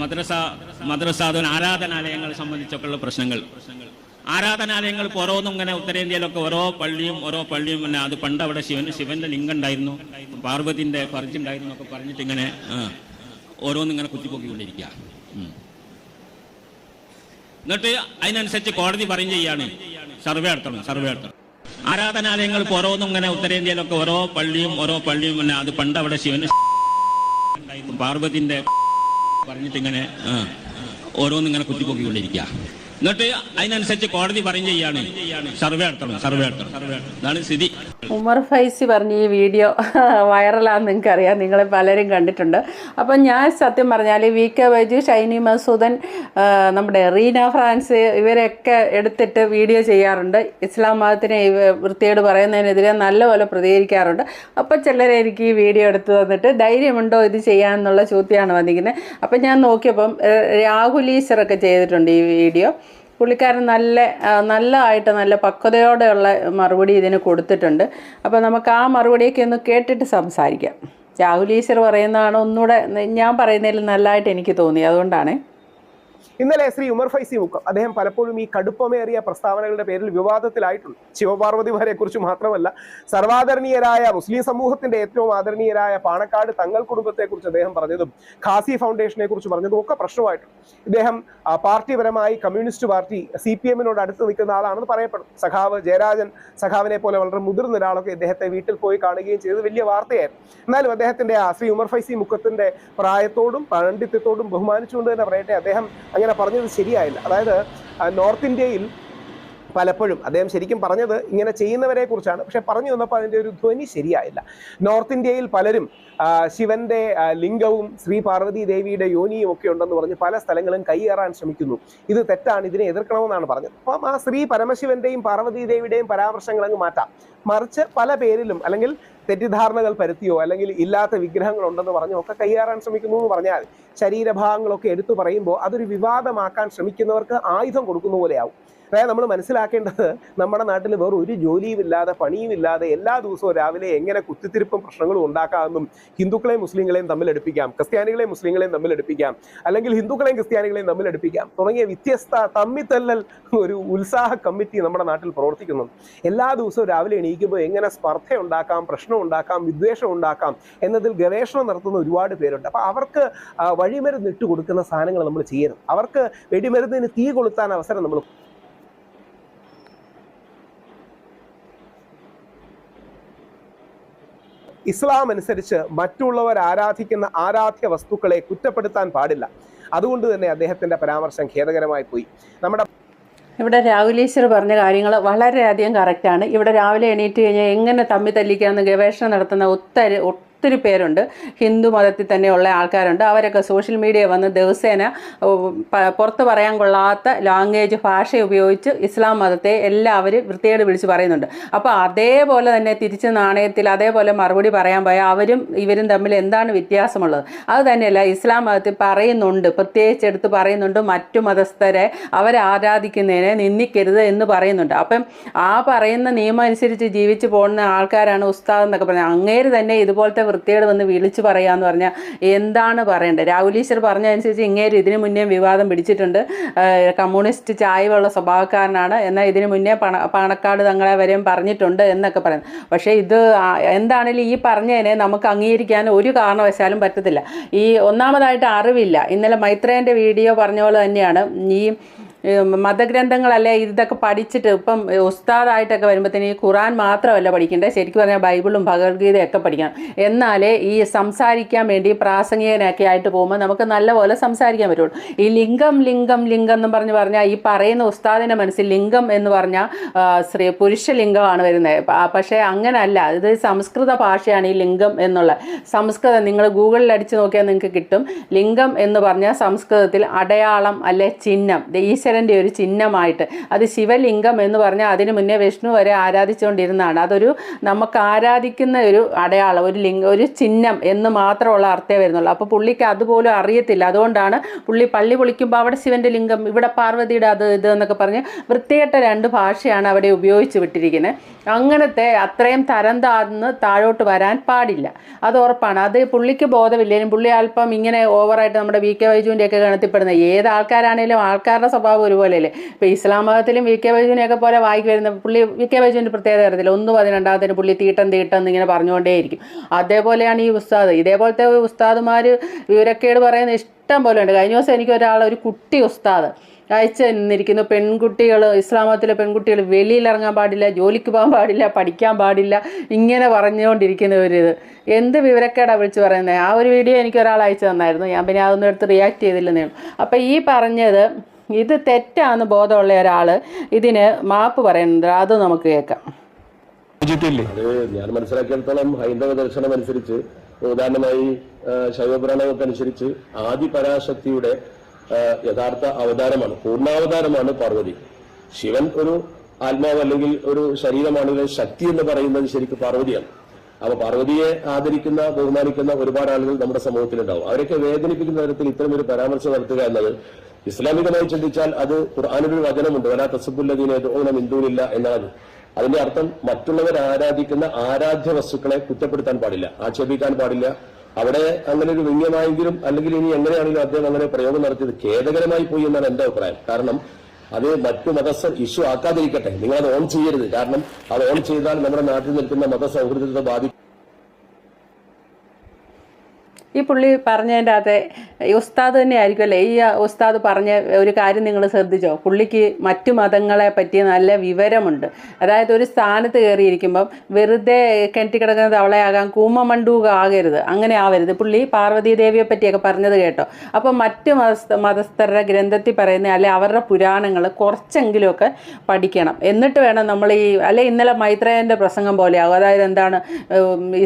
മദ്രസ മദ്രസ അതുപോലെ ആരാധനാലയങ്ങളെ സംബന്ധിച്ചൊക്കെയുള്ള പ്രശ്നങ്ങൾ. ആരാധനാലയങ്ങൾ ഓരോന്നും ഇങ്ങനെ ഉത്തരേന്ത്യയിലൊക്കെ ഓരോ പള്ളിയും ഓരോ പള്ളിയും പിന്നെ അത് പണ്ട് അവിടെ ശിവൻ ശിവന്റെ ലിംഗം ഉണ്ടായിരുന്നു. പാർവതിന്റെ പറിച്ചുണ്ടായിരുന്നു ഒക്കെ പറഞ്ഞിട്ട് ഇങ്ങനെ ഓരോന്നും ഇങ്ങനെ കുത്തിപ്പൊക്കിക്കൊണ്ടിരിക്കുക. എന്നിട്ട് അതിനനുസരിച്ച് കോടതി പറയും ചെയ്യാണ്. സർവേ നടത്തണം സർവേ നടത്തണം. ആരാധനാലയങ്ങൾ ഓരോന്നും ഇങ്ങനെ ഉത്തരേന്ത്യയിലൊക്കെ ഓരോ പള്ളിയും ഓരോ പള്ളിയും പിന്നെ അത് പണ്ട് അവിടെ ശിവന് ഉണ്ടായിരുന്നു. പാർവതിന്റെ പറഞ്ഞിട്ട് ഓരോന്നിങ്ങനെ കുത്തിപ്പൊക്കിക്കൊണ്ടിരിക്കുക. എന്നിട്ട് അതിനനുസരിച്ച് കോടതി പറയും ചെയ്യാണ്. സർവേ നടത്തണം സർവേ നടത്തണം. ഇതാണ് സ്ഥിതി. ഉമർ ഫൈസി പറഞ്ഞ ഈ വീഡിയോ വൈറലാണെന്ന് നിങ്ങൾക്കറിയാം. നിങ്ങൾ പലരും കണ്ടിട്ടുണ്ട്. അപ്പം ഞാൻ സത്യം പറഞ്ഞാൽ വി കെ വൈജു ഷൈനി മസൂദൻ നമ്മുടെ റീന ഫ്രാൻസ് ഇവരൊക്കെ എടുത്തിട്ട് വീഡിയോ ചെയ്യാറുണ്ട്. ഇസ്ലാം മതത്തിനെ വൃത്തിയോട് പറയുന്നതിനെതിരെ നല്ലപോലെ പ്രതികരിക്കാറുണ്ട്. അപ്പം ചിലരെ എനിക്ക് ഈ വീഡിയോ എടുത്ത് തന്നിട്ട് ധൈര്യമുണ്ടോ ഇത് ചെയ്യാമെന്നുള്ള ചോദ്യമാണ് വന്നിരിക്കുന്നത്. അപ്പം ഞാൻ നോക്കിയപ്പം രാഹുൽ ഈശ്വറൊക്കെ ചെയ്തിട്ടുണ്ട് ഈ വീഡിയോ. പുള്ളിക്കാരൻ നല്ല നല്ല നല്ലതായിട്ട് നല്ല പക്വതയോടെയുള്ള മറുപടി ഇതിന് കൊടുത്തിട്ടുണ്ട്. അപ്പോൾ നമുക്ക് ആ മറുപടിയൊക്കെ ഒന്ന് കേട്ടിട്ട് സംസാരിക്കാം. രാഹുൽ ഈശ്വർ പറയുന്നതാണ് ഒന്നുകൂടെ ഞാൻ പറയുന്നതിൽ നല്ലതായിട്ട് എനിക്ക് തോന്നി അതുകൊണ്ടാണ്. ഇന്നലെ ശ്രീ ഉമർ ഫൈസി മുക്കം അദ്ദേഹം പലപ്പോഴും ഈ കടുപ്പമേറിയ പ്രസ്താവനകളുടെ പേരിൽ വിവാദത്തിലായിട്ടുണ്ട്. ശിവപാർവതിമാരെ കുറിച്ച് മാത്രമല്ല സർവാദരണീയരായ മുസ്ലിം സമൂഹത്തിന്റെ ഏറ്റവും ആദരണീയരായ പാണക്കാട് തങ്ങൾ കുടുംബത്തെ കുറിച്ച് അദ്ദേഹം പറഞ്ഞതും ഖാസി ഫൗണ്ടേഷനെ കുറിച്ച് പറഞ്ഞതും ഒക്കെ പ്രശ്നമായിട്ടുണ്ട്. ഇദ്ദേഹം പാർട്ടിപരമായി കമ്മ്യൂണിസ്റ്റ് പാർട്ടി സി പി എമ്മിനോട് അടുത്ത് നിൽക്കുന്ന ആളാണെന്ന് പറയപ്പെടും. സഖാവ് ജയരാജൻ സഖാവിനെ പോലെ വളരെ മുതിർന്ന ഒരാളൊക്കെ ഇദ്ദേഹത്തെ വീട്ടിൽ പോയി കാണുകയും ചെയ്തത് വലിയ വാർത്തയായിരുന്നു. എന്നാലും അദ്ദേഹത്തിന്റെ ആ ശ്രീ ഉമർ ഫൈസി മുക്കത്തിന്റെ പ്രായത്തോടും പാണ്ഡിത്യത്തോടും ബഹുമാനിച്ചുകൊണ്ട് തന്നെ പറയട്ടെ അദ്ദേഹം അങ്ങനെ പറഞ്ഞത് ശരിയായില്ല. അതായത് നോർത്ത് ഇന്ത്യയിൽ പലപ്പോഴും അദ്ദേഹം ശരിക്കും പറഞ്ഞത് ഇങ്ങനെ ചെയ്യുന്നവരെ കുറിച്ചാണ്. പക്ഷെ പറഞ്ഞു വന്നപ്പോൾ അതിന്റെ ഒരു ധ്വനി ശരിയായില്ല. നോർത്ത് ഇന്ത്യയിൽ പലരും ശിവന്റെ ലിംഗവും ശ്രീ പാർവതി ദേവിയുടെ യോനിയും ഒക്കെ ഉണ്ടെന്ന് പറഞ്ഞ് പല സ്ഥലങ്ങളും കൈയേറാൻ ശ്രമിക്കുന്നു. ഇത് തെറ്റാണ് ഇതിനെ എതിർക്കണമെന്നാണ് പറഞ്ഞത്. അപ്പം ആ ശ്രീ പരമശിവന്റെയും പാർവതി ദേവിയുടെയും പരാമർശങ്ങൾ അങ്ങ് മാറ്റാം. മറിച്ച് പല പേരിലും അല്ലെങ്കിൽ തെറ്റിദ്ധാരണകൾ പരുത്തിയോ അല്ലെങ്കിൽ ഇല്ലാത്ത വിഗ്രഹങ്ങൾ ഉണ്ടെന്ന് പറഞ്ഞോ ഒക്കെ കൈയാറാൻ ശ്രമിക്കുന്നു എന്ന് പറഞ്ഞാൽ ശരീരഭാഗങ്ങളൊക്കെ എടുത്തു പറയുമ്പോൾ അതൊരു വിവാദമാക്കാൻ ശ്രമിക്കുന്നവർക്ക് ആയുധം കൊടുക്കുന്ന പോലെയാവും. അതായത് നമ്മൾ മനസ്സിലാക്കേണ്ടത് നമ്മുടെ നാട്ടിൽ വേറെ ഒരു ജോലിയും ഇല്ലാതെ പണിയും ഇല്ലാതെ എല്ലാ ദിവസവും രാവിലെ എങ്ങനെ കുത്തിത്തിരിപ്പും പ്രശ്നങ്ങളും ഉണ്ടാക്കാമെന്നും ഹിന്ദുക്കളെയും മുസ്ലിങ്ങളെയും തമ്മിൽ എടുപ്പിക്കാം ക്രിസ്ത്യാനികളെയും മുസ്ലിങ്ങളെയും തമ്മിൽ എടുപ്പിക്കാം അല്ലെങ്കിൽ ഹിന്ദുക്കളെയും ക്രിസ്ത്യാനികളെയും തമ്മിൽ എടുപ്പിക്കാം തുടങ്ങിയ വ്യത്യസ്ത തമ്മിത്തല്ലൽ ഒരു ഉത്സാഹ കമ്മിറ്റി നമ്മുടെ നാട്ടിൽ പ്രവർത്തിക്കുന്നു. എല്ലാ ദിവസവും രാവിലെ എണീക്കുമ്പോൾ എങ്ങനെ സ്പർദ്ധ ഉണ്ടാക്കാം പ്രശ്നം ഉണ്ടാക്കാം വിദ്വേഷം ഉണ്ടാക്കാം എന്നതിൽ ഗവേഷണം നടത്തുന്ന ഒരുപാട് പേരുണ്ട്. അപ്പോൾ അവർക്ക് വഴിമരുന്നിട്ട് കൊടുക്കുന്ന സാധനങ്ങൾ നമ്മൾ ചെയ്യരുത്. അവർക്ക് വെടിമരുന്നിന് തീ കൊളുത്താൻ അവസരം നമ്മൾ ഇസ്ലാം അനുസരിച്ച് മറ്റുള്ളവർ ആരാധിക്കുന്ന ആരാധ്യ വസ്തുക്കളെ കുറ്റപ്പെടുത്താൻ പാടില്ല. അതുകൊണ്ട് തന്നെ അദ്ദേഹത്തിന്റെ പരാമർശം ഖേദകരമായി പോയി. നമ്മുടെ ഇവിടെ രാഹുലീശ്വർ പറഞ്ഞ കാര്യങ്ങൾ വളരെയധികം കറക്റ്റാണ് ഇവിടെ രാവിലെ എണീറ്റ് കഴിഞ്ഞാൽ എങ്ങനെ തമ്മി തല്ലിക്കാമെന്ന് ഗവേഷണം നടത്തുന്ന ഒത്തിരി ഒത്തിരി പേരുണ്ട്. ഹിന്ദു മതത്തിൽ തന്നെയുള്ള ആൾക്കാരുണ്ട്. അവരൊക്കെ സോഷ്യൽ മീഡിയ വന്ന് ദിവസേന പുറത്ത് പറയാൻ കൊള്ളാത്ത ലാംഗ്വേജ് ഭാഷ ഉപയോഗിച്ച് ഇസ്ലാം മതത്തെ എല്ലാവരും വൃത്തിയോട് വിളിച്ച് പറയുന്നുണ്ട്. അപ്പോൾ അതേപോലെ തന്നെ തിരിച്ച് നാണയത്തിൽ അതേപോലെ മറുപടി പറയാൻ പോയാൽ അവരും ഇവരും തമ്മിൽ എന്താണ് വ്യത്യാസമുള്ളത്? അത് തന്നെയല്ല ഇസ്ലാം മതത്തിൽ പറയുന്നുണ്ട് പ്രത്യേകിച്ച് എടുത്ത് പറയുന്നുണ്ട് മറ്റു മതസ്ഥരെ അവരെ ആരാധിക്കുന്നതിനെ നിന്ദിക്കരുത് എന്ന് പറയുന്നുണ്ട്. അപ്പം ആ പറയുന്ന നിയമം അനുസരിച്ച് ജീവിച്ചു പോകുന്ന ആൾക്കാരാണ് ഉസ്താദ് എന്നൊക്കെ പറയുന്നത് അങ്ങേര് തന്നെ ഇതുപോലത്തെ വൃത്തികേട് വന്ന് വിളിച്ചു പറയാമെന്ന് പറഞ്ഞാൽ എന്താണ് പറയേണ്ടത്? രാഹുൽ ഈശ്വർ പറഞ്ഞതനുസരിച്ച് ഇങ്ങേര് ഇതിനു മുന്നേ വിവാദം പിടിച്ചിട്ടുണ്ട്. കമ്മ്യൂണിസ്റ്റ് ചായവുള്ള സ്വഭാവക്കാരനാണ്. എന്നാൽ ഇതിനു മുന്നേ പണ പാണക്കാട് തങ്ങളെ വരെയും പറഞ്ഞിട്ടുണ്ട് എന്നൊക്കെ പറയുന്നു. പക്ഷേ ഇത് എന്താണെങ്കിലും ഈ പറഞ്ഞതിനെ നമുക്ക് അംഗീകരിക്കാൻ ഒരു കാരണവശാലും പറ്റത്തില്ല. ഈ ഒന്നാമതായിട്ട് അറിവില്ല. ഇന്നലെ മൈത്രേന്റെ വീഡിയോ പറഞ്ഞ പോലെ തന്നെയാണ്. ഈ മതഗ്രന്ഥങ്ങളല്ലേ ഇതൊക്കെ പഠിച്ചിട്ട് ഇപ്പം ഉസ്താദായിട്ടൊക്കെ വരുമ്പോഴത്തേന് ഈ ഖുറാൻ മാത്രമല്ല പഠിക്കേണ്ടത് ശരിക്കും പറഞ്ഞാൽ ബൈബിളും ഭഗവത്ഗീതയൊക്കെ പഠിക്കണം. എന്നാലേ ഈ സംസാരിക്കാൻ വേണ്ടി പ്രാസംഗികനൊക്കെ ആയിട്ട് പോകുമ്പോൾ നമുക്ക് നല്ലപോലെ സംസാരിക്കാൻ പറ്റുള്ളൂ. ഈ ലിംഗം ലിംഗം ലിംഗം എന്ന് പറഞ്ഞ് പറഞ്ഞാൽ ഈ പറയുന്ന ഉസ്താദിന്റെ മനസ്സിൽ ലിംഗം എന്ന് പറഞ്ഞാൽ സ്ത്രീ പുരുഷ ലിംഗമാണ് വരുന്നത് പക്ഷേ അങ്ങനല്ല. ഇത് സംസ്കൃത ഭാഷയാണ് ഈ ലിംഗം എന്നുള്ളത് സംസ്കൃതം നിങ്ങൾ ഗൂഗിളിൽ അടിച്ച് നോക്കിയാൽ നിങ്ങൾക്ക് കിട്ടും. ലിംഗം എന്ന് പറഞ്ഞാൽ സംസ്കൃതത്തിൽ അടയാളം അല്ലെ ചിഹ്നം. ഇത് ഈശ്വരന്റെ ഒരു ചിഹ്നമായിട്ട്. അത് ശിവലിംഗം എന്ന് പറഞ്ഞാൽ അതിന് മുന്നേ വിഷ്ണു വരെ ആരാധിച്ചുകൊണ്ടിരുന്നതാണ്. അതൊരു നമുക്ക് ആരാധിക്കുന്ന ഒരു അടയാളം ഒരു ലിംഗം ഒരു ചിഹ്നം എന്ന് മാത്രമുള്ള അർത്ഥേ വരുന്നുള്ളൂ. അപ്പോൾ പുള്ളിക്ക് അതുപോലും അറിയത്തില്ല. അതുകൊണ്ടാണ് പുള്ളി പള്ളി പൊളിക്കുമ്പോൾ അവിടെ ശിവന്റെ ലിംഗം ഇവിടെ പാർവതിയുടെ അത് ഇത് എന്നൊക്കെ പറഞ്ഞ് വൃത്തികെട്ട രണ്ട് ഭാഷയാണ് അവിടെ ഉപയോഗിച്ച് വിട്ടിരിക്കുന്നത്. അങ്ങനത്തെ അത്രയും തരം താഴ്ന്ന് താഴോട്ട് വരാൻ പാടില്ല. അത് ഉറപ്പാണ്. അത് പുള്ളിക്ക് ബോധമില്ലെങ്കിലും പുള്ളി അല്പം ഇങ്ങനെ ഓവറായിട്ട് നമ്മുടെ വി കെ വൈജുവിന്റെ ഒക്കെ ഗണത്തിൽപ്പെടുന്ന ഏത് ആൾക്കാരാണേലും ആൾക്കാരുടെ സ്വഭാവം ഒരുപോലെയല്ലേ? ഇപ്പോൾ ഇസ്ലാം മതത്തിലും വി കെ വൈജുവിനെയൊക്കെ പോലെ വായിക്ക് വരുന്ന പുള്ളി വി കെ വൈജുവിന്റെ പ്രത്യേകത അറിയത്തില്ല. ഒന്ന് പതിനെണ്ടാമത്തിന് പുള്ളി തീട്ടം തീട്ടം എന്നിങ്ങനെ പറഞ്ഞുകൊണ്ടേയിരിക്കും. അതേപോലെയാണ് ഈ ഉസ്താദ്. ഇതേപോലത്തെ ഉസ്താദുമാർ വിവരക്കേട് പറയുന്ന ഇഷ്ടം പോലെ ഉണ്ട്. കഴിഞ്ഞ ദിവസം എനിക്ക് ഒരാൾ ഒരു കുട്ടി ഉസ്താദ് അയച്ചു തന്നിരിക്കുന്നു. പെൺകുട്ടികൾ ഇസ്ലാമത്തിലെ പെൺകുട്ടികൾ വെളിയിലിറങ്ങാൻ പാടില്ല ജോലിക്ക് പോകാൻ പാടില്ല പഠിക്കാൻ പാടില്ല ഇങ്ങനെ പറഞ്ഞുകൊണ്ടിരിക്കുന്ന ഒരു ഇത്. എന്ത് വിവരക്കേടാണ് വിളിച്ച് പറയുന്നത് ആ ഒരു വീഡിയോ എനിക്ക് ഒരാൾ അയച്ചു തന്നായിരുന്നു. ഞാൻ പിന്നെ അതൊന്നും എടുത്ത് റിയാക്ട് ചെയ്തില്ലെന്നേ ഉള്ളൂ. അപ്പോൾ ഈ പറഞ്ഞത് ഇത് തെറ്റാന്ന് ബോധമുള്ള ഒരാൾ ഇതിന് മാപ്പ് പറയുന്നുണ്ട്. അത് നമുക്ക് കേൾക്കാം. ഞാൻ മനസ്സിലാക്കിയിടത്തോളം ഹൈന്ദവ ദർശനം അനുസരിച്ച് ഉദാഹരണമായി ആ, ശൈവപുരാണങ്ങൾക്കനുസരിച്ച് ആദി പരാശക്തിയുടെ ആ, യഥാർത്ഥ അവതാരമാണ് പൂർണാവതാരമാണ് പാർവതി. ശിവൻ ഒരു ആത്മാവ് അല്ലെങ്കിൽ ഒരു ശരീരമാണെങ്കിൽ ശക്തി എന്ന് പറയുന്നത് ശരിക്കും പാർവതിയാണ്. അപ്പൊ പാർവതിയെ ആദരിക്കുന്ന ബഹുമാനിക്കുന്ന ഒരുപാട് ആളുകൾ നമ്മുടെ സമൂഹത്തിലുണ്ടാവും. അവരൊക്കെ വേദനിപ്പിക്കുന്ന തരത്തിൽ ഇത്തരം ഒരു പരാമർശം നടത്തുക എന്നത് ഇസ്ലാമികമായി ചിന്തിച്ചാൽ അത് ഖുർആാനൊരു വചനമുണ്ട്. വലാ തസബുല്ലദീനെ ഓണം ഹിന്ദുവില്ല എന്നാണ്. അതിന്റെ അർത്ഥം മറ്റുള്ളവർ ആരാധിക്കുന്ന ആരാധ്യ വസ്തുക്കളെ കുറ്റപ്പെടുത്താൻ പാടില്ല ആക്ഷേപിക്കാൻ പാടില്ല അവിടെ അങ്ങനെ ഒരു വിങ്ങമായെങ്കിലും അല്ലെങ്കിൽ ഇനി എങ്ങനെയാണെങ്കിലും അദ്ദേഹം അങ്ങനെ പ്രയോഗം നടത്തിയത് ഖേദകരമായി പോയി എന്നാണ് എന്റെ അഭിപ്രായം. കാരണം അത് മറ്റു മതസ്ഥർ ഇഷ്യൂ ആക്കാതിരിക്കട്ടെ. നിങ്ങൾ അത് ഓൺ ചെയ്യരുത്. കാരണം അത് ഓൺ ചെയ്താൽ നമ്മുടെ നാട്ടിൽ നിൽക്കുന്ന മതസൗഹൃദത്തെ ബാധിക്കും. ഈ പുള്ളി പറഞ്ഞതിന്റെ അകത്തെ ഉസ്താദ് തന്നെ ആയിരിക്കുമല്ലേ ഈ ഉസ്താദ് പറഞ്ഞ ഒരു കാര്യം നിങ്ങൾ ശ്രദ്ധിച്ചോ? പുള്ളിക്ക് മറ്റു മതങ്ങളെ പറ്റിയ നല്ല വിവരമുണ്ട്. അതായത് ഒരു സ്ഥാനത്ത് കയറിയിരിക്കുമ്പം വെറുതെ കിണറ്റി കിടക്കുന്ന തവളയാകാം കൂമ്മമണ്ടൂക ആകരുത്. അങ്ങനെ ആവരുത്. പുള്ളി പാർവതി ദേവിയെ പറ്റിയൊക്കെ പറഞ്ഞത് കേട്ടോ. അപ്പം മറ്റ് മതസ്ഥ മതസ്ഥരുടെ ഗ്രന്ഥത്തിൽ പറയുന്ന അല്ലെ അവരുടെ പുരാണങ്ങൾ കുറച്ചെങ്കിലുമൊക്കെ പഠിക്കണം. എന്നിട്ട് വേണം നമ്മൾ ഈ അല്ലെ ഇന്നലെ മൈത്രേയന്റെ പ്രസംഗം പോലെയാകും. അതായത് എന്താണ്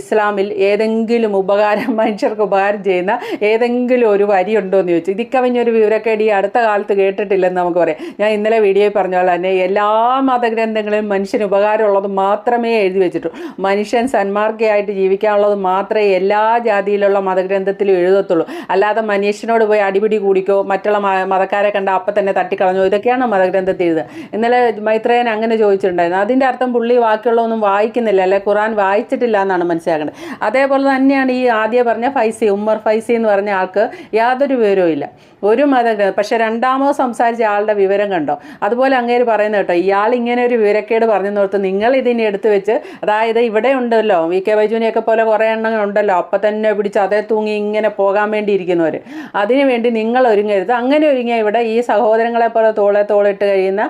ഇസ്ലാമിൽ ഏതെങ്കിലും ഉപകാരം മനുഷ്യർക്ക് ഉപകാരം ചെയ്യുന്ന ഏതെങ്കിലും ഒരു വരി ഉണ്ടോ എന്ന് ചോദിച്ചു ഇതിക്കവിഞ്ഞൊരു വിവരക്കേട് ഈ അടുത്ത കാലത്ത് കേട്ടിട്ടില്ലെന്ന് നമുക്ക് പറയാം. ഞാൻ ഇന്നലെ വീഡിയോയിൽ പറഞ്ഞ പോലെ തന്നെ എല്ലാ മതഗ്രന്ഥങ്ങളിലും മനുഷ്യന് ഉപകാരമുള്ളത് മാത്രമേ എഴുതി വെച്ചിട്ടുള്ളൂ മനുഷ്യൻ സന്മാർഗയായിട്ട് ജീവിക്കാനുള്ളത് മാത്രമേ എല്ലാ ജാതിയിലുള്ള മതഗ്രന്ഥത്തിലും എഴുതത്തുള്ളൂ. അല്ലാതെ മനുഷ്യനോട് പോയി അടിപിടി കൂടിക്കോ മറ്റുള്ള മതക്കാരെ കണ്ട അപ്പം തന്നെ തട്ടിക്കളഞ്ഞോ ഇതൊക്കെയാണ് മതഗ്രന്ഥത്തിൽ എഴുതുക. ഇന്നലെ മൈത്രേയൻ അങ്ങനെ ചോദിച്ചിട്ടുണ്ടായിരുന്നു. അതിന്റെ അർത്ഥം പുള്ളി ബാക്കിയുള്ളതൊന്നും വായിക്കുന്നില്ല അല്ലെ? ഖുറാൻ വായിച്ചിട്ടില്ല എന്നാണ് മനസ്സിലാക്കേണ്ടത് അതേപോലെ തന്നെയാണ് ഈ ആദ്യം പറഞ്ഞ ഫൈസി ഉമ്മർ ഫൈസി എന്ന് പറഞ്ഞ ആൾക്ക് യാതൊരു വിവരവും ഇല്ല. ഒരു മത പക്ഷേ രണ്ടാമോ സംസാരിച്ച ആളുടെ വിവരം കണ്ടോ? അതുപോലെ അങ്ങേര് പറയുന്നത് കേട്ടോ ഇയാൾ ഇങ്ങനെ ഒരു വിവരക്കേട് പറഞ്ഞു നോർത്ത് നിങ്ങൾ ഇതിനെ എടുത്തു വെച്ച് അതായത് ഇവിടെ ഉണ്ടല്ലോ വി കെ വൈജുവിനെയൊക്കെ പോലെ കുറേ എണ്ണങ്ങൾ ഉണ്ടല്ലോ അപ്പം തന്നെ പിടിച്ച് അതേ തൂങ്ങി ഇങ്ങനെ പോകാൻ വേണ്ടി ഇരിക്കുന്നവർ അതിനുവേണ്ടി നിങ്ങൾ ഒരുങ്ങരുത്. അങ്ങനെ ഒരുങ്ങിയ ഇവിടെ ഈ സഹോദരങ്ങളെ പോലെ തോളെ തോളിട്ട് കഴിയുന്ന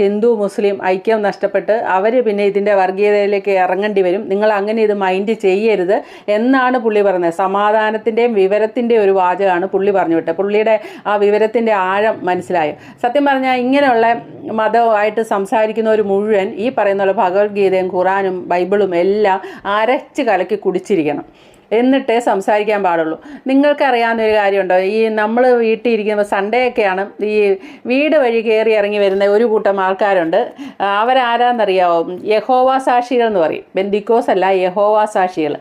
ഹിന്ദു മുസ്ലിം ഐക്യം നഷ്ടപ്പെട്ട് അവർ പിന്നെ ഇതിന്റെ വർഗീയതയിലേക്ക് ഇറങ്ങേണ്ടി വരും. നിങ്ങൾ അങ്ങനെ ഇത് മൈൻഡ് ചെയ്യരുത് എന്നാണ് പുള്ളി പറഞ്ഞത്. സമാധാനത്തിന്റെയും വിവരത്തിന്റെയും ഒരു വാചകമാണ് പുള്ളി പറഞ്ഞു വിട്ടത്. പുള്ളിയുടെ ആ വിവരത്തിന്റെ ആഴം മനസ്സിലായോ. സത്യം പറഞ്ഞാൽ ഇങ്ങനെയുള്ള മതമായിട്ട് സംസാരിക്കുന്നവർ മുഴുവൻ ഈ പറയുന്ന ഭഗവത്ഗീതയും ഖുറാനും ബൈബിളും എല്ലാം അരച്ച് കലക്കി കുടിച്ചിരിക്കണം. എന്നിട്ടേ സംസാരിക്കാൻ പാടുള്ളൂ. നിങ്ങൾക്കറിയാവുന്ന ഒരു കാര്യമുണ്ടോ? ഈ നമ്മൾ വീട്ടിൽ ഇരിക്കുമ്പോൾ സൺഡേ ഒക്കെയാണ് ഈ വീട് വഴി കയറി ഇറങ്ങി വരുന്ന ഒരു കൂട്ടം ആൾക്കാരുണ്ട്. അവരാരാന്നറിയാവോ? യഹോവ സാക്ഷികൾ എന്ന് പറയും. ബെന്തിക്കോസ് അല്ല യഹോവ സാക്ഷികൾ.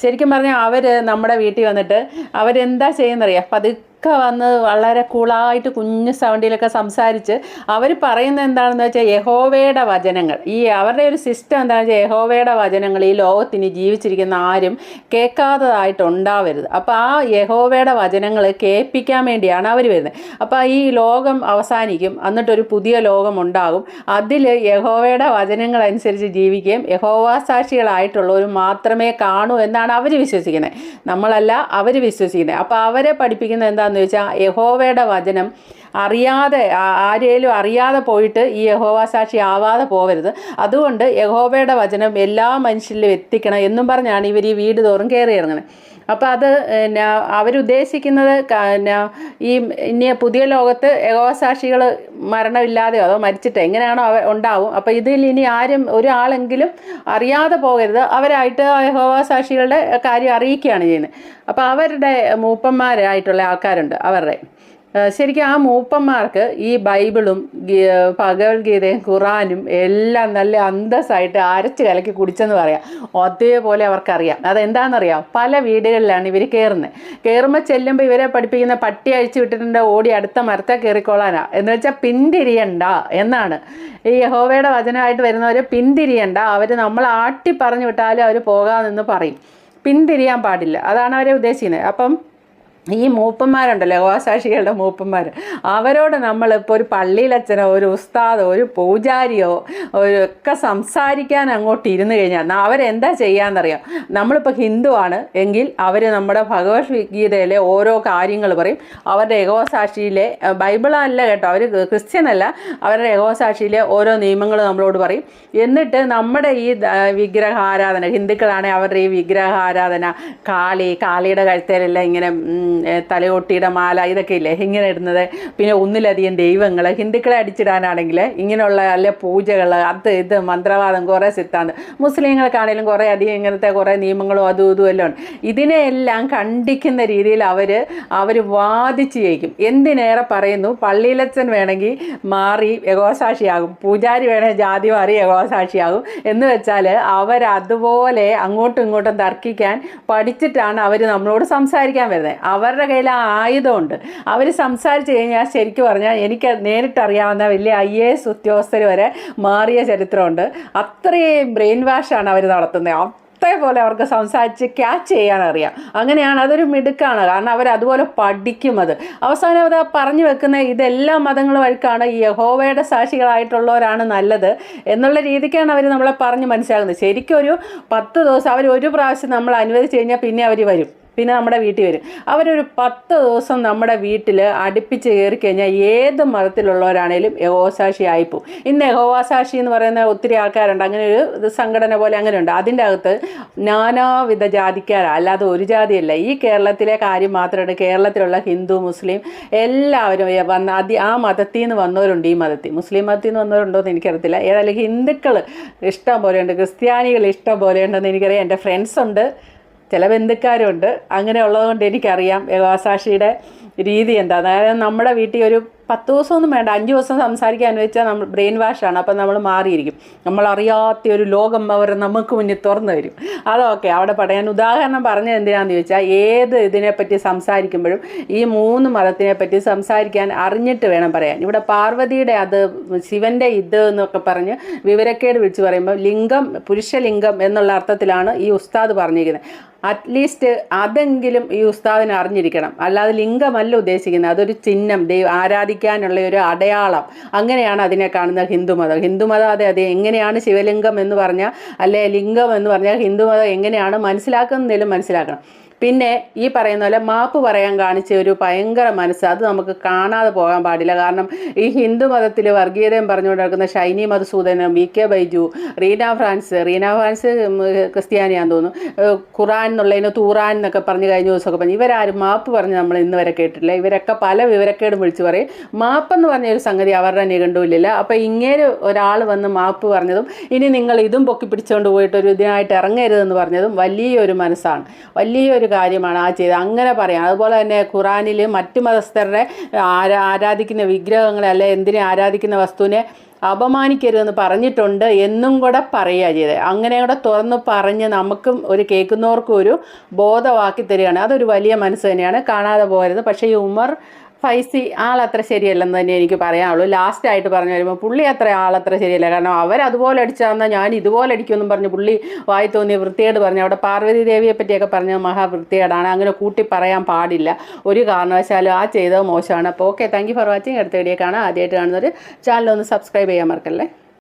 ശരിക്കും പറഞ്ഞാൽ അവർ നമ്മുടെ വീട്ടിൽ വന്നിട്ട് അവരെന്താ ചെയ്യുന്നറിയാം? പതുക്കെ വന്ന് വളരെ കൂളായിട്ട് കുഞ്ഞു സൗണ്ടിലൊക്കെ സംസാരിച്ച് അവർ പറയുന്നത് എന്താണെന്ന് വെച്ചാൽ യഹോവയുടെ വചനങ്ങൾ. ഈ അവരുടെ ഒരു സിസ്റ്റം എന്താണെന്ന് വെച്ചാൽ യഹോവയുടെ വചനങ്ങൾ ഈ ലോകത്തിന് ജീവിച്ചിരിക്കുന്ന ആരും കേൾക്കാത്തതായിട്ട് ഉണ്ടാവരുത് അപ്പോൾ ആ യഹോവയുടെ വചനങ്ങൾ കേൾപ്പിക്കാൻ വേണ്ടിയാണ് അവർ വരുന്നത്. അപ്പോൾ ഈ ലോകം അവസാനിക്കും എന്നിട്ടൊരു പുതിയ ലോകം ഉണ്ടാകും. അതിൽ യഹോവയുടെ വചനങ്ങൾ അനുസരിച്ച് ജീവിക്കുകയും യഹോവ സാക്ഷികളായിട്ടുള്ളവർ മാത്രമേ കാണൂ എന്നാണ് അവർ വിശ്വസിക്കുന്നത്. നമ്മളല്ല അവർ വിശ്വസിക്കുന്നത്. അപ്പോൾ അവരെ പഠിപ്പിക്കുന്നത് എന്താണെന്ന് വെച്ചാൽ യഹോവയുടെ വചനം അറിയാതെ ആരേലും അറിയാതെ പോയിട്ട് ഈ യഹോവ സാക്ഷി ആവാതെ പോവരുത്. അതുകൊണ്ട് യഹോവയുടെ വചനം എല്ലാ മനുഷ്യരിലും എത്തിക്കണം എന്നും പറഞ്ഞാണ് ഇവർ ഈ വീട് തോറും കയറി ഇറങ്ങുന്നത്. അപ്പോൾ അത് പിന്നെ അവരുദ്ദേശിക്കുന്നത് പിന്നെ ഈ ഇനി പുതിയ ലോകത്ത് യഹോവസാക്ഷികൾ മരണമില്ലാതെയോ അതോ മരിച്ചിട്ട് എങ്ങനെയാണോ അവ ഉണ്ടാവും. അപ്പോൾ ഇതിൽ ഇനി ആരും ഒരാളെങ്കിലും അറിയാതെ പോകരുത്. അവരായിട്ട് ആ യഹോവസാക്ഷികളുടെ കാര്യം അറിയിക്കുകയാണ് ചെയ്യുന്നത്. അപ്പോൾ അവരുടെ മൂപ്പന്മാരായിട്ടുള്ള ആൾക്കാരുണ്ട് അവരുടെ. ശരിക്കും ആ മൂപ്പന്മാർക്ക് ഈ ബൈബിളും ഭഗവത്ഗീതയും ഖുറാനും എല്ലാം നല്ല അന്തസ്സായിട്ട് അരച്ച് കലക്കി കുടിച്ചെന്ന് പറയാം. അതേപോലെ അവർക്കറിയാം. അതെന്താണെന്നറിയാം? പല വീടുകളിലാണ് ഇവർ കയറുന്നത് കയറുമ്പോൾ ചെല്ലുമ്പോൾ ഇവരെ പഠിപ്പിക്കുന്ന പട്ടി അഴിച്ചു വിട്ടിട്ടുണ്ട് ഓടി അടുത്ത മരത്തെ കയറിക്കോളാനാ. എന്ന് വെച്ചാൽ പിന്തിരിയണ്ട എന്നാണ്. ഈ യഹോവയുടെ വചനമായിട്ട് വരുന്നവർ പിന്തിരിയണ്ട. അവർ നമ്മൾ ആട്ടി പറഞ്ഞു വിട്ടാലും അവർ പോകാമെന്ന് പറയും. പിന്തിരിയാൻ പാടില്ല. അതാണ് അവരെ ഉദ്ദേശിക്കുന്നത്. അപ്പം ഈ മൂപ്പന്മാരുണ്ടല്ലോ യഹോവാസാക്ഷികളുടെ മൂപ്പന്മാർ അവരോട് നമ്മൾ നമ്മളിപ്പോൾ ഒരു പള്ളിയിലച്ഛനോ ഒരു ഉസ്താദോ ഒരു പൂജാരിയോ ഒരു ഒക്കെ സംസാരിക്കാൻ അങ്ങോട്ട് ഇരുന്ന് കഴിഞ്ഞാൽ അവരെന്താ ചെയ്യാന്നറിയാം? നമ്മളിപ്പോൾ ഹിന്ദുവാണ് എങ്കിൽ അവർ നമ്മുടെ ഭഗവത്ഗീതയിലെ ഓരോ കാര്യങ്ങൾ പറയും. അവരുടെ ഏകോസാക്ഷിയിലെ ബൈബിളല്ല കേട്ടോ അവർ ക്രിസ്ത്യൻ അല്ല അവരുടെ ഏകോസാക്ഷിയിലെ ഓരോ നിയമങ്ങൾ നമ്മളോട് പറയും. എന്നിട്ട് നമ്മുടെ ഈ വിഗ്രഹാരാധന ഹിന്ദുക്കളാണെങ്കിൽ അവരുടെ ഈ വിഗ്രഹ ആരാധന കാളി കാളിയുടെ കഴുത്തേലെല്ലാം ഇങ്ങനെ തലയൊട്ടിയുടെ മാല ഇതൊക്കെ ഇല്ലേ? ഇങ്ങനെ ഇടുന്നത്. പിന്നെ ഒന്നിലധികം ദൈവങ്ങൾ ഹിന്ദുക്കളെ അടിച്ചിടാനാണെങ്കിൽ ഇങ്ങനെയുള്ള അല്ലെ പൂജകൾ അത് ഇത് മന്ത്രവാദം കുറേ സിദ്ധാന്തം. മുസ്ലിങ്ങൾക്കാണെങ്കിലും കുറേ അധികം ഇങ്ങനത്തെ കുറേ നിയമങ്ങളും അതും ഇതും എല്ലാം ഉണ്ട്. ഇതിനെയെല്ലാം കണ്ടിക്കുന്ന രീതിയിൽ അവർ അവർ വാദിച്ച് ജയിക്കും. എന്തിനേറെ പറയുന്നു? പള്ളിയിലച്ചൻ വേണമെങ്കിൽ മാറി യഗോസാക്ഷിയാകും പൂജാരി വേണമെങ്കിൽ ജാതി മാറി യഗോസാക്ഷിയാകും എന്ന് വെച്ചാൽ അവരതുപോലെ അങ്ങോട്ടും ഇങ്ങോട്ടും തർക്കിക്കാൻ പഠിച്ചിട്ടാണ് അവർ നമ്മളോട് സംസാരിക്കാൻ വരുന്നത്. അവരുടെ കയ്യിൽ ആ ആയുധമുണ്ട്. അവർ സംസാരിച്ച് കഴിഞ്ഞാൽ ശരിക്കും പറഞ്ഞാൽ എനിക്ക് നേരിട്ടറിയാവുന്ന വലിയ ഐ എ എസ് ഉദ്യോഗസ്ഥർ വരെ മാറിയ ചരിത്രമുണ്ട്. അത്രയും ബ്രെയിൻ വാഷാണ് അവർ നടത്തുന്നത്. അതേപോലെ അവർക്ക് സംസാരിച്ച് ക്യാച്ച് ചെയ്യാൻ അറിയാം. അങ്ങനെയാണ് അതൊരു മിടുക്കാണ്. കാരണം അവർ അതുപോലെ പഠിക്കും അത്. അവസാനം അത് പറഞ്ഞു വെക്കുന്ന ഇതെല്ലാ മതങ്ങൾ വഴിക്കാണ് യഹോവയുടെ സാക്ഷികളായിട്ടുള്ളവരാണ് നല്ലത് എന്നുള്ള രീതിക്കാണ് അവർ നമ്മളെ പറഞ്ഞ് മനസ്സിലാക്കുന്നത്. ശരിക്കും ഒരു പത്ത് ദിവസം അവർ ഒരു പ്രാവശ്യം നമ്മൾ അനുവദിച്ച് കഴിഞ്ഞാൽ പിന്നെ അവർ വരും. പിന്നെ നമ്മുടെ വീട്ടിൽ വരും. അവരൊരു പത്ത് ദിവസം നമ്മുടെ വീട്ടിൽ അടുപ്പിച്ച് കയറി കഴിഞ്ഞാൽ ഏത് മതത്തിലുള്ളവരാണേലും യഹോസാക്ഷി ആയിപ്പോവും. ഇന്ന് യഹോവാസാക്ഷി എന്ന് പറയുന്ന ഒത്തിരി ആൾക്കാരുണ്ട്. അങ്ങനെ ഒരു സംഘടന പോലെ അങ്ങനെയുണ്ട് അതിന്റെ അകത്ത് നാനാവിധ ജാതിക്കാരാണ് അല്ലാതെ ഒരു ജാതിയല്ല. ഈ കേരളത്തിലെ കാര്യം മാത്രമാണ് കേരളത്തിലുള്ള ഹിന്ദു മുസ്ലിം എല്ലാവരും വന്ന അതി ആ മതത്തിൽ നിന്ന് വന്നവരുണ്ട്. ഈ മതത്തിൽ മുസ്ലിം മതത്തിൽ നിന്ന് വന്നവരുണ്ടോ എന്ന് എനിക്കറിയത്തില്ല. ഏതായാലും ഹിന്ദുക്കൾ ഇഷ്ടം പോലെയുണ്ട് ക്രിസ്ത്യാനികൾ ഇഷ്ടം പോലെയുണ്ടെന്ന് എനിക്കറിയാം. എന്റെ ഫ്രണ്ട്സ് ഉണ്ട്. ചില ബന്ധുക്കാരുണ്ട്. അങ്ങനെ ഉള്ളതുകൊണ്ട് എനിക്കറിയാം യഹോസാക്ഷിയുടെ രീതി എന്താ. അതായത് നമ്മുടെ വീട്ടിൽ ഒരു പത്ത് ദിവസമൊന്നും വേണ്ട. അഞ്ച് ദിവസം സംസാരിക്കാൻ അനുവദിച്ചാൽ നമ്മൾ ബ്രെയിൻ വാഷാണ്. അപ്പം നമ്മൾ മാറിയിരിക്കും. നമ്മൾ അറിയാത്ത ഒരു ലോകം അവർ നമുക്ക് മുന്നിൽ തുറന്നു വരും അതൊക്കെ അവിടെ പറയാൻ ഉദാഹരണം പറഞ്ഞത് എന്തിനാന്ന് ചോദിച്ചാൽ ഏത് ഇതിനെപ്പറ്റി സംസാരിക്കുമ്പോഴും ഈ മൂന്ന് മതത്തിനെ പറ്റി സംസാരിക്കാൻ അറിഞ്ഞിട്ട് വേണം പറയാൻ. ഇവിടെ പാർവതിയുടെ അത് ശിവന്റെ ഇത് എന്നൊക്കെ പറഞ്ഞ് വിവരക്കേട് വിളിച്ച് പറയുമ്പോൾ ലിംഗം പുരുഷലിംഗം എന്നുള്ള അർത്ഥത്തിലാണ് ഈ ഉസ്താദ് പറഞ്ഞിരിക്കുന്നത്. അറ്റ്ലീസ്റ്റ് അതെങ്കിലും ഈ ഉസ്താദിനെ അറിഞ്ഞിരിക്കണം. അല്ലാതെ ലിംഗമല്ല ഉദ്ദേശിക്കുന്നത്. അതൊരു ചിഹ്നം. ദൈവ ആരാധിക്കാനുള്ള ഒരു അടയാളം. അങ്ങനെയാണ് അതിനെ കാണുന്നത് ഹിന്ദുമതം. ഹിന്ദുമതം അതെ അതെ എങ്ങനെയാണ് ശിവലിംഗം എന്ന് പറഞ്ഞാൽ അല്ലെ ലിംഗം എന്ന് പറഞ്ഞാൽ ഹിന്ദുമതം എങ്ങനെയാണ് മനസ്സിലാക്കുന്നതിലും മനസ്സിലാക്കണം. പിന്നെ ഈ പറയുന്ന പോലെ മാപ്പ് പറയാൻ കാണിച്ച ഒരു ഭയങ്കര മനസ്സ്. അത് നമുക്ക് കാണാതെ പോകാൻ പാടില്ല. കാരണം ഈ ഹിന്ദു മതത്തിൽ വർഗീയതയും പറഞ്ഞുകൊണ്ട് നടക്കുന്ന ഷൈനി മധുസൂദനം വി കെ ബൈജു റീന ഫ്രാൻസ് റീന ഫ്രാൻസ് ക്രിസ്ത്യാനിയാന്ന് തോന്നുന്നു. ഖുറാൻ എന്നുള്ളതിന് തൂറാൻ എന്നൊക്കെ പറഞ്ഞ് കഴിഞ്ഞ ദിവസമൊക്കെ പറഞ്ഞു. ഇവരാരും മാപ്പ് പറഞ്ഞ് നമ്മൾ ഇന്ന് വരെ കേട്ടിട്ടില്ല. ഇവരൊക്കെ പല വിവരക്കേടും വിളിച്ചു പറയും. മാപ്പെന്ന് പറഞ്ഞ ഒരു സംഗതി അവരുടെ നിഘണ്ടുവിലില്ല അപ്പോൾ ഇങ്ങനെ ഒരാൾ വന്ന് മാപ്പ് പറഞ്ഞതും ഇനി നിങ്ങൾ ഇതും പൊക്കി പിടിച്ചുകൊണ്ട് പോയിട്ട് ഒരു ഇതിനായിട്ട് ഇറങ്ങരുതെന്ന് പറഞ്ഞതും വലിയൊരു മനസ്സാണ്. വലിയൊരു കാര്യമാണ് ആ ചെയ്ത് അങ്ങനെ പറയാം അതുപോലെ തന്നെ ഖുറാനിൽ മറ്റ് മതസ്ഥരുടെ ആരാ ആരാധിക്കുന്ന വിഗ്രഹങ്ങളെ അല്ലെ എന്തിനെ ആരാധിക്കുന്ന വസ്തുവിനെ അപമാനിക്കരുതെന്ന് പറഞ്ഞിട്ടുണ്ട് എന്നും കൂടെ പറയുക ചെയ്തത്. അങ്ങനെ കൂടെ തുറന്ന് പറഞ്ഞ് നമുക്കും ഒരു കേൾക്കുന്നവർക്കും ഒരു ബോധമാക്കി തരികയാണ്. അതൊരു വലിയ മനസ്സ് തന്നെയാണ്. കാണാതെ പോകരുത്. പക്ഷേ ഈ ഉമർ ഫൈസി ആളത്ര ശരിയല്ലെന്ന് തന്നെ എനിക്ക് പറയാനുള്ളൂ. ലാസ്റ്റ് ആയിട്ട് പറഞ്ഞു വരുമ്പോൾ പുള്ളി അത്ര ആളത്ര ശരിയല്ല. കാരണം അവരതുപോലെ അടിച്ചാൽ ഞാൻ ഇതുപോലെ അടിക്കുമെന്നും പറഞ്ഞ് പുള്ളി വായി തോന്നിയ വൃത്തിയേട് പറഞ്ഞു. അവിടെ പാർവതി ദേവിയെ പറ്റിയൊക്കെ പറഞ്ഞ മഹാവൃത്തിയേടാണ് അങ്ങനെ കൂട്ടി പറയാൻ പാടില്ല. ഒരു കാരണവശാലും ആ ചെയ്തത് മോശമാണ്. അപ്പോൾ okay thank you for watching അടുത്ത വീഡിയോ കാണാം. ആദ്യമായിട്ട് കാണുന്നവർ ചാനൽ ഒന്ന് സബ്സ്ക്രൈബ് ചെയ്യാൻ മറക്കല്ലേ?